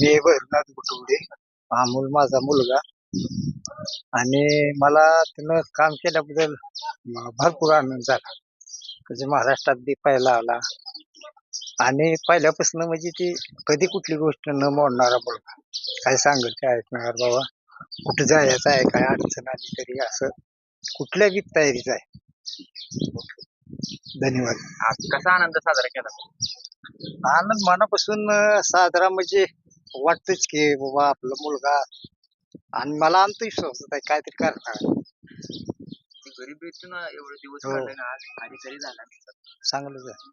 मी भैरनाथ गुटुंबे अमोल माझा मुलगा. आणि मला त्यानं काम केल्याबद्दल भरपूर आनंद झाला. म्हणजे महाराष्ट्रात बी पहिला आला. आणि पहिल्यापासून म्हणजे ती कधी कुठली गोष्ट न मोडणारा मुलगा. काय सांगेल ते ऐकणार बाबा? कुठं जायचं आहे काय अडचण आली तरी असं कुठल्या बी तयारीच आहे. धन्यवाद. कसा आनंद साजरा केला? आनंद मनापासून साजरा म्हणजे वाटतच की बाबा आपला मुलगा आणि मला आत्मविश्वास आहे काहीतरी करणार. गरीब भेटून एवढे दिवस हो. काढले ना आज अधिकारी झाला चांगलं आहे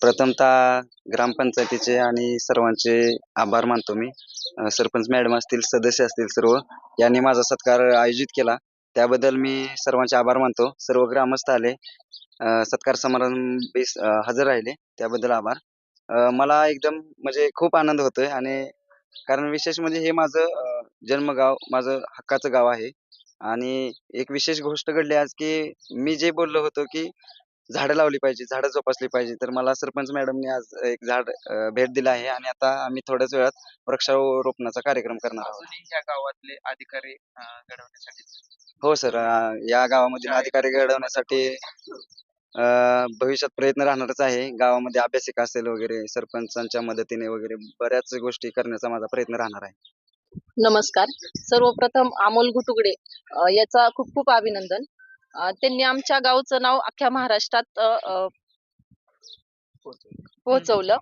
प्रथमतः ग्रामपंचायतीचे आणि सर्वांचे आभार मानतो मी. अं, सरपंच मॅडम असतील सदस्य असतील सर्व यांनी माझा सत्कार आयोजित केला. त्याबद्दल मी सर्वांचे आभार मानतो. सर्व ग्रामस्थ आले. अं, सत्कार समारंभीस अं, हजर राहिले. त्याबद्दल आभार. अं, मला एकदम म्हणजे खूप आनंद होतोय आणि कारण विशेष म्हणजे हे माझं अं, जन्मगाव माझं हक्काचं गाव आहे. आणि एक विशेष गोष्ट घडली आज की मी जे बोललो होतो की झाडं लावली पाहिजे झाडं जोपासली पाहिजे. तर मला सरपंच मॅडमने आज एक झाड अं, भेट दिलं आहे आणि आता आम्ही थोड्याच वेळात वृक्षारोपणाचा कार्यक्रम करणार आहोत. अजूनही ह्या गावातले अधिकारी अं, घडवण्यासाठी? हो सर. या गावामधील अधिकारी घडवण्यासाठी भविष्यात प्रयत्न राहणारच आहे. गावामध्ये अभ्यासिका असेल वगैरे सरपंचांच्या मदतीने वगैरे बऱ्याच गोष्टी करण्याचा माझा प्रयत्न राहणार आहे. नमस्कार. सर्वप्रथम अमोल घुटुगडे याचा खूप खूप अभिनंदन. त्यांनी आमच्या गावचं नाव अख्ख्या महाराष्ट्रात पोहोचवलं.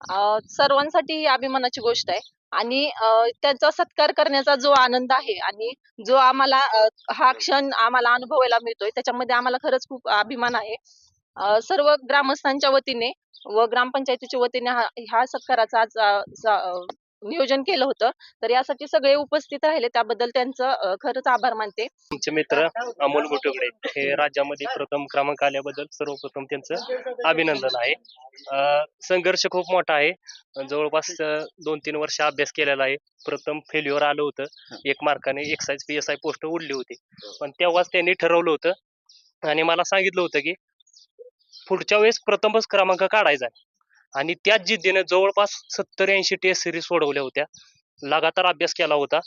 अ, सर्वांसाठी ही अभिमानाची गोष्ट आहे. आणि अ, त्यांचा सत्कार करण्याचा जो आनंद आहे आणि जो आम्हाला अ, हा क्षण आम्हाला अनुभवायला मिळतोय त्याच्यामध्ये आम्हाला खरंच खूप अभिमान आहे. अ, सर्व ग्रामस्थांच्या वतीने व ग्रामपंचायतीच्या वतीने हा ह्या सत्काराचा आज अ, अ, नियोजन केलं होतं. तर यासाठी सगळे उपस्थित राहिले. त्याबद्दल त्यांचं खरंच आभार मानते. तुमचे मित्र अमोल गुटुगडे हे राज्यामध्ये प्रथम क्रमांक आल्याबद्दल सर्वप्रथम त्यांचं अभिनंदन आहे. संघर्ष खूप मोठा आहे. जवळपास दोन तीन वर्ष अभ्यास केलेला आहे. प्रथम फेल्युअर आलं होतं. एक मार्काने excise P S I post उडली होती. पण तेव्हाच त्यांनी ठरवलं होतं. आणि मला सांगितलं होतं की पुढच्या वेळेस प्रथमच क्रमांक काढायचा आहे. आणि त्याच जिद्दीने जवळपास सत्तर ऐंशी टेस्ट सिरीज सोडवल्या होत्या. लगातार अभ्यास केला होता.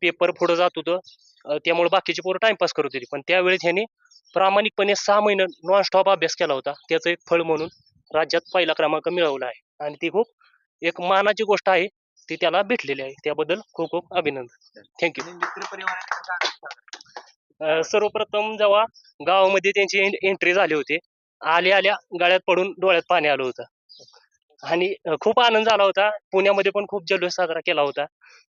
पेपर पुढे जात होतं. त्यामुळे बाकीचे पोरं टाइमपास करत होती. पण त्यावेळी ह्यांनी प्रामाणिकपणे सहा महिने नॉन स्टॉप अभ्यास केला होता. त्याचं एक फळ म्हणून राज्यात पहिला क्रमांक मिळवला आहे. आणि ती खूप एक मानाची गोष्ट आहे. ती त्याला भेटलेली आहे. त्याबद्दल खूप खूप अभिनंदन. थँक्यू सर्वप्रथम जेव्हा गावामध्ये त्यांची एंट्री झाली होती आल्या आल्या गाळ्यात पडून डोळ्यात पाणी आलं होतं. आणि खूप आनंद झाला होता. पुण्यामध्ये पण खूप जल्लोष साजरा केला होता.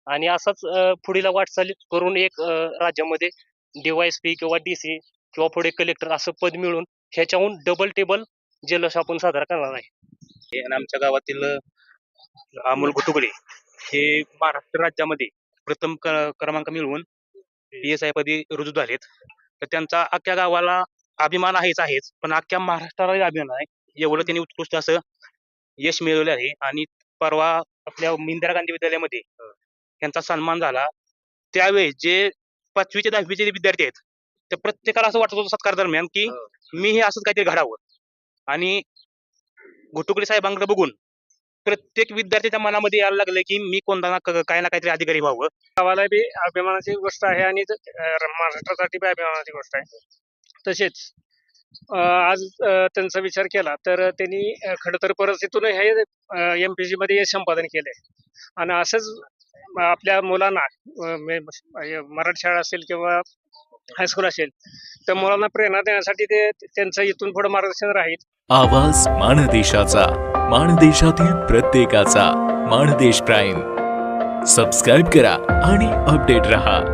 आणि असाच पुढील वाटचाल करून एक राज्यामध्ये डीवायसपी किंवा डीसी किंवा पुढे कलेक्टर असं पद मिळून ह्याच्याहून डबल टेबल जल्लोष आपण साजरा करणार आहे. आणि आमच्या गावातील अमोल गुटुगडे हे महाराष्ट्र राज्यामध्ये प्रथम क्रमांक मिळवून पी एस आय पदी रुजू झालेत. तर त्यांचा अख्ख्या गावाला अभिमान आहेच आहेच. पण अख्ख्या महाराष्ट्राला अभिमान आहे. एवढं त्यांनी उत्कृष्ट असं यश मिळवलं आहे आणि परवा आपल्या इंदिरा गांधी विद्यालयामध्ये त्यांचा सन्मान झाला. त्यावेळी जे पाचवीचे दहावीचे विद्यार्थी आहेत त्या प्रत्येकाला असं वाटत होतं सत्कार दरम्यान की मी हे असंच काहीतरी घडावं. आणि घुटुकडे साहेबांकडे बघून प्रत्येक विद्यार्थ्याच्या मनामध्ये यायला लागलं की मी कोणता ना काही ना काहीतरी अधिकारी व्हावं. गावाला बी अभिमानाची गोष्ट आहे आणि महाराष्ट्रासाठी बी अभिमानाची गोष्ट आहे. तसेच आज त्यांचा विचार केला तर त्यांनी खडतर परिस्थितीतून हे एम पी सी मध्ये संपादन केलंय आणि असंच आपल्या मुलांना मराठी शाळा असेल किंवा हायस्कूल असेल त्या मुलांना प्रेरणा देण्यासाठी ते त्यांचं इथून पुढे मार्गदर्शन राहील. आवाज माणदेशाचा माणदेशातील प्रत्येकाचा माणदेश प्राईम. सबस्क्राईब करा आणि अपडेट रहा.